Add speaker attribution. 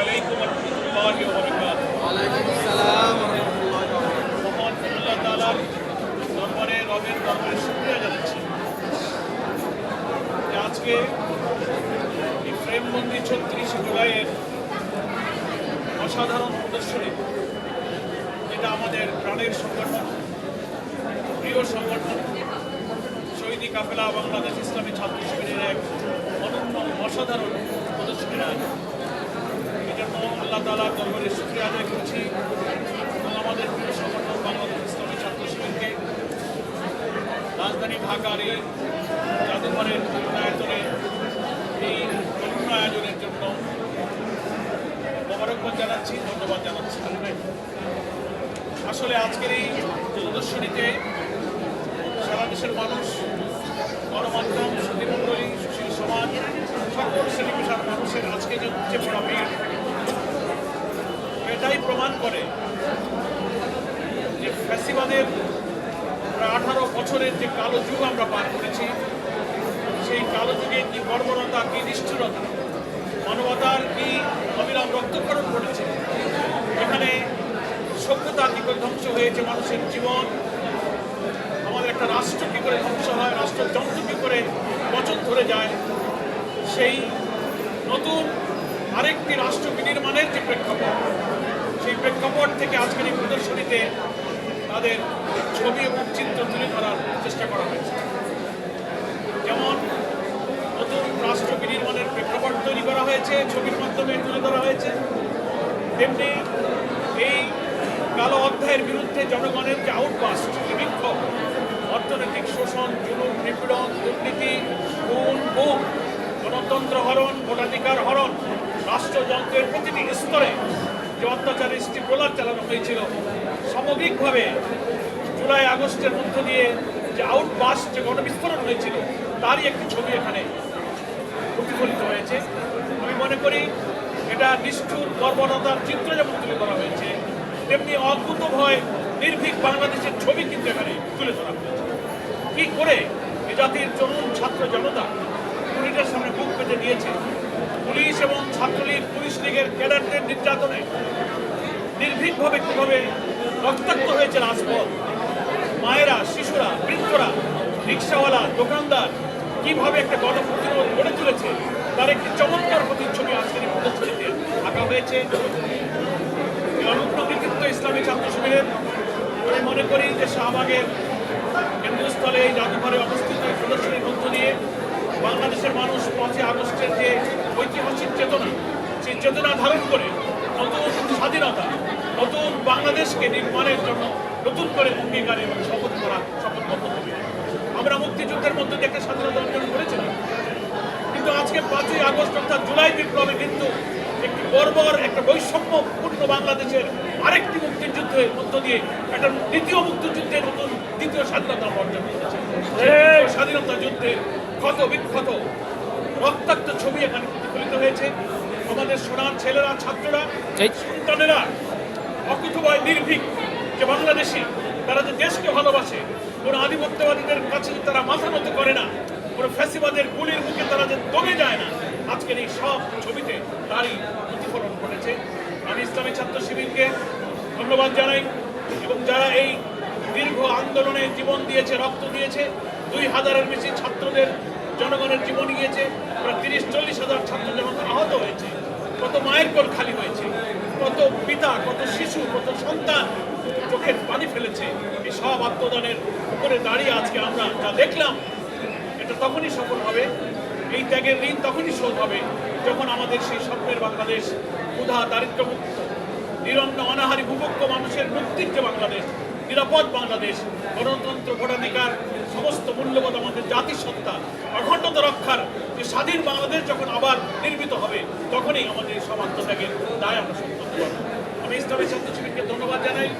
Speaker 1: আলাইকুম রহমতুল্লাহি ওয়া বারাকাতুহু।
Speaker 2: ওয়ালাইকুম আসসালাম রহমতুল্লাহ
Speaker 1: মহান আল্লাহ তাআলার দরবারে রবের দরবারে শুকরিয়া জানাচ্ছি। আজকে এই প্রেমবন্দি ছত্রিশে জুলাইয়ের অসাধারণ প্রদর্শনী যেটা আমাদের প্রাণের সংগঠন প্রিয় সংগঠন শহীদি কাফেলা বাংলাদেশ ইসলামী ছাত্র শিবিরের এক অনন্য অসাধারণ প্রদর্শনী আয়োজন। জন্য আল্লাহ তালার দরবারে শুক্রিয়া আদায় করছি। এবং আমাদের প্রিয় সংগঠন বাংলাদেশ ইসলামী ছাত্র শিবিরকে রাজধানী ঢাকার এই জাদুঘরের আয়তনে এই অনন্য আয়োজনের জন্য মোবারকবাদ জানাচ্ছি, ধন্যবাদ জানাচ্ছি। আসলে আজকের এই প্রদর্শনীতে সারা দেশের মানুষ, গণমাধ্যম, সুধীমণ্ডলী, সুশীল সমাজ, সকল শ্রেণি পেশার মানুষের করে যে ফ্যাসিবাদের আঠারো বছরের যে কালো যুগ আমরা পার করেছি, সেই কালো যুগের কি বর্বরতা, কি নিষ্ঠুরতা, মানবতার কি অবিরাম রক্তক্ষরণ ঘটেছে? এখানে সভ্যতা কি করে ধ্বংস হয়েছে মানুষের জীবন? আমাদের একটা রাষ্ট্র কি করে ধ্বংস হয়? রাষ্ট্রযন্ত্র কি করে বচন ধরে যায়? সেই নতুন আরেকটি রাষ্ট্র বিনির্মাণের যে প্রেক্ষাপট সেই প্রেক্ষাপট থেকে আজকের এই প্রদর্শনীতে তাদের ছবি এবং চিত্র তুলে ধরার চেষ্টা করা হয়েছে। যেমন নতুন রাষ্ট্র বিনির্মাণের প্রেক্ষাপট তৈরি করা হয়েছে, ছবির মাধ্যমে তুলে ধরা হয়েছে। তেমনি এই কালো অধ্যায়ের বিরুদ্ধে জনগণের যে আউটবাস্ট বিক্ষোভ, অর্থনৈতিক শোষণ, জুলুম, নিপীড়ন, দুর্নীতি, খুন বুক গণতন্ত্র হরণ, ভোটাধিকার হরণ, রাষ্ট্রযন্ত্রের প্রতিটি স্তরে যে অত্যাচারের প্রলাপ চালানো হয়েছিল। সামগ্রিকভাবে জুলাই, আগস্টের মধ্য দিয়ে যে আউটবাস্ট যে গণবিস্ফোরণ হয়েছিল, তারই একটি ছবি এখানে প্রতিফলিত হয়েছে। আমি মনে করি এটা নিষ্ঠুর বর্বরতার চিত্র যেমন তুলে ধরা হয়েছে, তেমনি অদ্ভুত ভয়, নির্ভীক বাংলাদেশের ছবি কিন্তু এখানে তুলে ধরা হয়েছে। কি করে এ জাতির তরুণ ছাত্র জনতা পুলিশের সামনে বুক পেতে দিয়েছে? পুলিশ এবং ছাত্রলীগ, পুলিশ লীগের ক্যাডারদের নির্যাতনে নির্ভীকভাবে কীভাবে রক্তাক্ত হয়েছে রাজপথ? মায়েরা, শিশুরা, বৃদ্ধরা, রিক্সাওয়ালা, দোকানদার, কীভাবে একটা গণপ্রতিরোধ গড়ে তুলেছে? তার একটি চমৎকার প্রতিচ্ছবি আজকের এই প্রদর্শনীতে আঁকা হয়েছে। কৃতিত্ব ইসলামী ছাত্র শিবিরের। আমি মনে করি যে শাহবাগের কেন্দ্রস্থলে এই জাদুঘরে অবস্থিত প্রদর্শনীর মধ্য দিয়ে বাংলাদেশের মানুষ পাঁচই আগস্টের যে ঐতিহাসিক চেতনা, সেই চেতনা ধারণ করে নতুন স্বাধীনতা, নতুন বাংলাদেশকে নির্মাণের জন্য নতুন করে অঙ্গীকার এবং শপথ করা শপথবদ্ধ হবে। আমরা মুক্তিযুদ্ধের মধ্য একটা স্বাধীনতা অর্জন করেছিলাম। কিন্তু আজকে পাঁচই আগস্ট অর্থাৎ জুলাই বিপ্লবে কিন্তু একটি বর্বর, একটা বৈষম্যপূর্ণ বাংলাদেশের আরেকটি মুক্তিযুদ্ধের মধ্য দিয়ে একটা দ্বিতীয় মুক্তিযুদ্ধের নতুন, দ্বিতীয় স্বাধীনতা অর্জন করেছে। স্বাধীনতা যুদ্ধের ক্ষত বিক্ষত। রক্তাক্ত ছবি এখানে প্রতিফলিত হয়েছে। আমাদের সোনার ছেলেরা ছাত্ররা সন্তানেরা অকুতভয় নির্ভীক যে বাংলাদেশি তারা যে দেশকে ভালোবাসে কোনো আধিপত্যবাদীদের কাছে তারা মাথা নত করে না। কোনো ফ্যাসিবাদের গুলির মুখে তারা যে দমে যায় না। আজকের এই সব ছবিতে তারই প্রতিফলন ঘটেছে। আমি ইসলামী ছাত্র শিবিরকে ধন্যবাদ জানাই এবং যারা এই দীর্ঘ আন্দোলনে জীবন দিয়েছে রক্ত দিয়েছে দুই হাজারের বেশি ছাত্রদের জনগণের জীবন গিয়েছে। প্রায় তিরিশ, চল্লিশ হাজার ছাত্র জনগণ আহত হয়েছে, কত মায়ের কোল খালি হয়েছে, কত পিতা, কত শিশু, কত সন্তান চোখের পানি ফেলেছে। এই সব আত্মদানের উপরে দাঁড়িয়ে আজকে আমরা যা দেখলাম, এটা তখনই সফল হবে, এই ত্যাগের ঋণ তখনই শোধ হবে, যখন আমাদের সেই স্বপ্নের বাংলাদেশ ক্ষুধা দারিদ্র্যমুক্ত, নিরন্ন, অনাহারী, ভূপক্ষ মানুষের মুক্তির যে বাংলাদেশ নিরাপদ বাংলাদেশ, গণতন্ত্র, ভোটাধিকার, সমস্ত মূল্যবোধ আমাদের জাতিসত্তা, অখণ্ডতা রক্ষার যে স্বাধীন বাংলাদেশ যখন আবার নির্মিত হবে, তখনই আমাদের সমাজ থাকে। তাই দায় আমরা করতে আমি ইসলামের ছাত্র ধন্যবাদ জানাই।